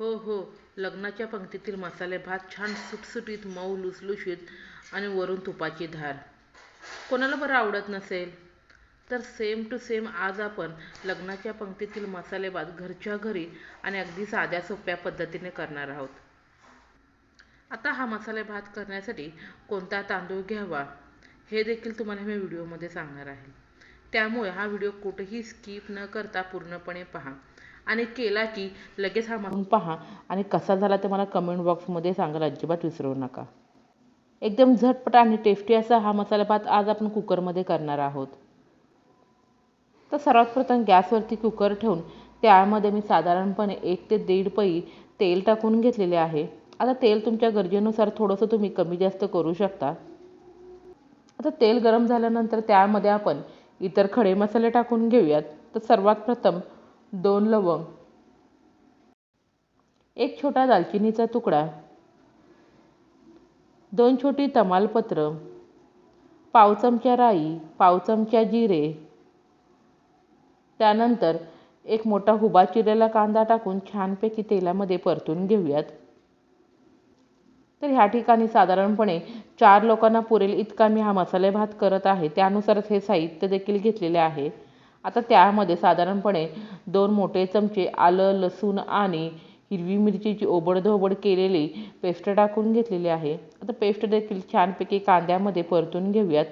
हो हो. लग्नाच्या पंक्तीतील मसाले भात छान सुटसुटीत मऊ लुसलुशीत आणि वरून तुपाची धार. कोणाला बरं आवडत नसेल? तर सेम टू सेम आज आपण लग्नाच्या पंक्तीतील मसाले भात घरच्या घरी आणि अगदी साध्या सोप्या पद्धतीने करणार आहोत. आता हा मसाले भात करण्यासाठी कोणता तांदूळ घ्यावा हे देखील तुम्हाला मी व्हिडिओमध्ये सांगणार आहे. त्यामुळे हा व्हिडिओ कुठेही स्किप न करता पूर्णपणे पहा. आणि केला की लगेच हा म्हणून पहा आणि कसा झाला ते मला कमेंट बॉक्समध्ये सांगायला अजिबात विसरू नका. एकदम झटपट आणि टेस्टी असा हा मसाला भात आज आपण कुकरमध्ये करणार आहोत. तर सर्वात प्रथम गॅसवरती कुकर ठेवून त्यामध्ये मी साधारणपणे एक ते दीड पई तेल टाकून घेतलेले आहे. आता तेल तुमच्या गरजेनुसार थोडंसं तुम्ही कमी जास्त करू शकता. आता तेल गरम झाल्यानंतर त्यामध्ये आपण इतर खडे मसाले टाकून घेऊयात. तर सर्वात प्रथम दोन लवंग. एक छोटा दालचिनीचा तुकडा. दोन छोटी तमालपत्र. पाव चमचा राई पाव चमचा जिरे. त्यानंतर एक मोठा हुबा चिरलेला कांदा टाकून छानपैकी तेलामध्ये परतून घेऊयात. तर ह्या ठिकाणी साधारणपणे चार लोकांना पुरेल इतका मी हा मसाले भात करत आहे. त्यानुसारच हे साहित्य देखील घेतलेले आहे. आता त्यामध्ये साधारणपणे दोन मोठे चमचे आलं लसूण आणि हिरवी मिरचीची ओबडधोबड केलेली पेस्ट टाकून घेतलेली आहे. आता पेस्ट देखील छानपैकी कांद्यामध्ये परतून घेऊयात.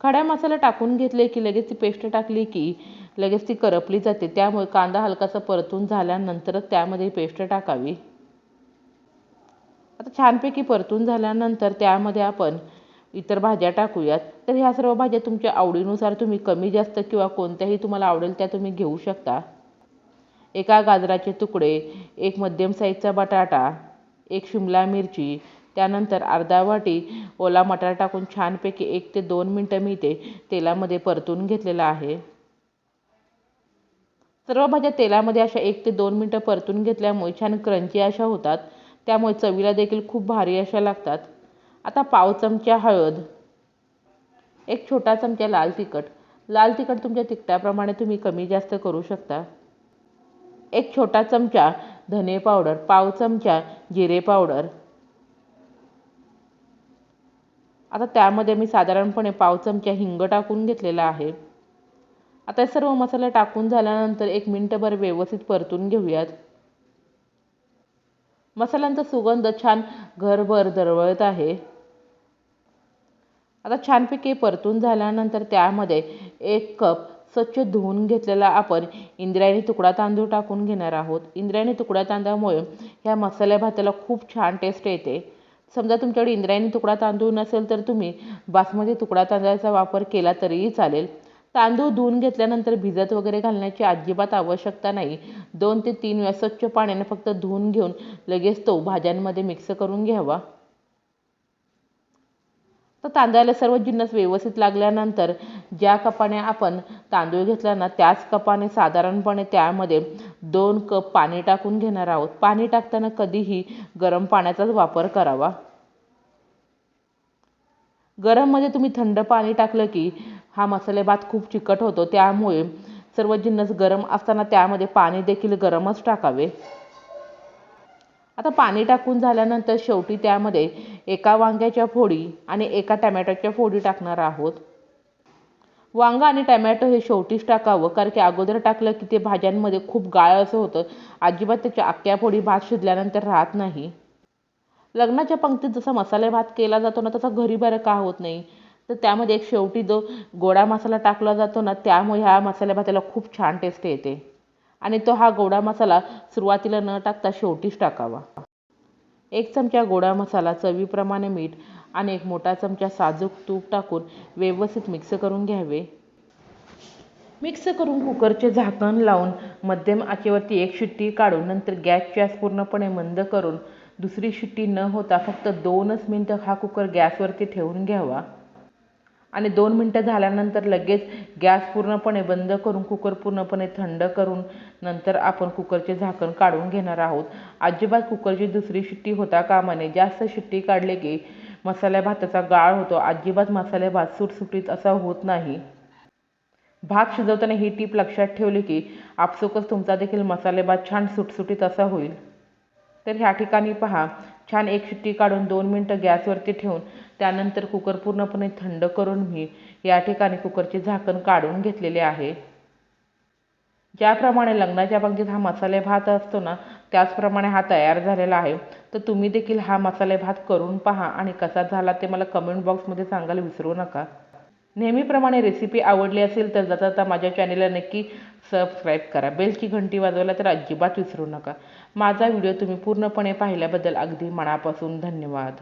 खड्या मसाला टाकून घेतले की लगेच ती पेस्ट टाकली की लगेच ती करपली जाते. त्यामुळे कांदा हलकासा परतून झाल्यानंतरच त्यामध्ये पेस्ट टाकावी. आता छानपैकी परतून झाल्यानंतर त्यामध्ये आपण इतर भाज्या टाकूयात. तर ह्या सर्व भाज्या तुमच्या आवडीनुसार तुम्ही कमी जास्त किंवा कोणत्याही तुम्हाला आवडेल त्या तुम्ही घेऊ शकता. एका गाजराचे तुकडे एक मध्यम साईजचा बटाटा एक शिमला मिरची त्यानंतर अर्धा वाटी ओला मटार टाकून छानपैकी एक ते दोन मिनटं मी ते तेलामध्ये परतून घेतलेला आहे. सर्व भाज्या तेलामध्ये अशा एक ते दोन मिनटं परतून घेतल्यामुळे छान क्रंची अशा होतात. त्यामुळे चवीला देखील खूप भारी अशा लागतात. आता पाव चमचा हळद. एक छोटा चमचा लाल तिखट. लाल तिखट तुमच्या तिखटाप्रमाणे तुम्ही कमी जास्त करू शकता. एक छोटा चमचा धने पावडर पाव चमचा जिरे पावडर. आता त्यामध्ये मी साधारणपणे पाव चमचा हिंग टाकून घेतलेला आहे. आता सर्व मसाले टाकून झाल्यानंतर एक मिनटभर व्यवस्थित परतून घेऊयात. मसाल्यांचा सुगंध छान घरभर दरवळत आहे. आता छानपैकी परतून झाल्यानंतर त्यामध्ये एक कप स्वच्छ धुवून घेतलेला आपण इंद्रायणी तुकडा तांदूळ टाकून घेणार आहोत. इंद्रायणी तुकडा तांदळामुळे ह्या मसाल्या भाताला खूप छान टेस्ट येते. समजा तुमच्याकडे इंद्रायणी तुकडा तांदूळ नसेल तर तुम्ही बासमती तुकडा तांदळाचा वापर केला तरीही चालेल. तांदूळ धुवून घेतल्यानंतर भिजत वगैरे घालण्याची अजिबात आवश्यकता नाही. दोन ते तीन वेळा स्वच्छ पाण्याने फक्त धुवून घेऊन लगेच तो भाज्यांमध्ये मिक्स करून घ्यावा. तर तांदळाला सर्व जिन्नस व्यवस्थित लागल्यानंतर ज्या कपाने आपण तांदूळ घेतला ना त्याच कपाने साधारणपणे त्यामध्ये दोन कप पाणी टाकून घेणार आहोत. पाणी टाकताना कधीही गरम पाण्याचाच वापर करावा. गरममध्ये तुम्ही थंड पाणी टाकलं की हा मसाले भात खूप चिकट होतो. त्यामुळे सर्व जिन्नस गरम असताना त्यामध्ये पाणी देखील गरमच टाकावे. आता पाणी टाकून झाल्यानंतर शेवटी त्यामध्ये एका वांग्याच्या फोडी आणि एका टमॅटोच्या फोडी टाकणार आहोत. वांगा आणि टमॅटो हे शेवटीच टाकावं कारण की अगोदर टाकलं की ते भाज्यांमध्ये खूप गाळ असं होतं. अजिबात त्याच्या अख्ख्या फोडी भात शिजल्यानंतर राहत नाही. लग्नाच्या पंक्तीत जसा मसाले भात केला जातो ना तसा घरी बरं का होत नाही. तर त्यामध्ये एक शेवटी जो गोडा मसाला टाकला जातो ना त्यामुळे ह्या मसाल्या भाताला खूप छान टेस्ट येते. आणि तो हा गोडा मसाला सुरुवातीला न टाकता शेवटीच टाकावा. एक चमचा गोडा मसाला चवीप्रमाणे मीठ आणि एक मोठा चमचा साजूक तूप टाकून व्यवस्थित मिक्स करून घ्यावे. मिक्स करून कुकरचे झाकण लावून मध्यम आचेवरती एक शिट्टी काढून नंतर गॅसची आस पूर्णपणे मंद करून दुसरी शिट्टी न होता फक्त दोनच मिनटं हा कुकर गॅसवरती ठेवून घ्यावा. आणि दोन मिनटं झाल्यानंतर लगेच गॅस पूर्णपणे बंद करून कुकर पूर्णपणे थंड करून नंतर आपण कुकरचे झाकण काढून घेणार आहोत. अजिबात कुकरची दुसरी शिट्टी होता कामा नये. जास्त शिट्टी काढले की मसाल्या भाताचा गाळ होतो. अजिबात मसाले भात सुटसुटीत असा होत नाही. भात शिजवताना ही टीप लक्षात ठेवली की आपसुकच तुमचा देखील मसाले भात छान सुटसुटीत असा होईल. तर ह्या ठिकाणी पहा. छान एक शिट्टी काढून दोन मिनटं गॅसवरती ठेवून त्यानंतर कुकर पूर्णपणे थंड करून मी या ठिकाणी कुकरचे झाकण काढून घेतलेले आहे. ज्याप्रमाणे लग्नाच्या पंक्तीत हा मसाले भात असतो ना त्याचप्रमाणे हा तयार झालेला आहे. तर तुम्ही देखील हा मसाले भात करून पहा आणि कसा झाला ते मला कमेंट बॉक्समध्ये सांगायला विसरू नका. नेहमीप्रमाणे रेसिपी आवडली असेल तर जाता जाता माझ्या चॅनेलला नक्की सबस्क्राईब करा. बेलची घंटी वाजवायला तर अजिबात विसरू नका. माझा व्हिडिओ तुम्ही पूर्णपणे पाहिल्याबद्दल अगदी मनापासून धन्यवाद.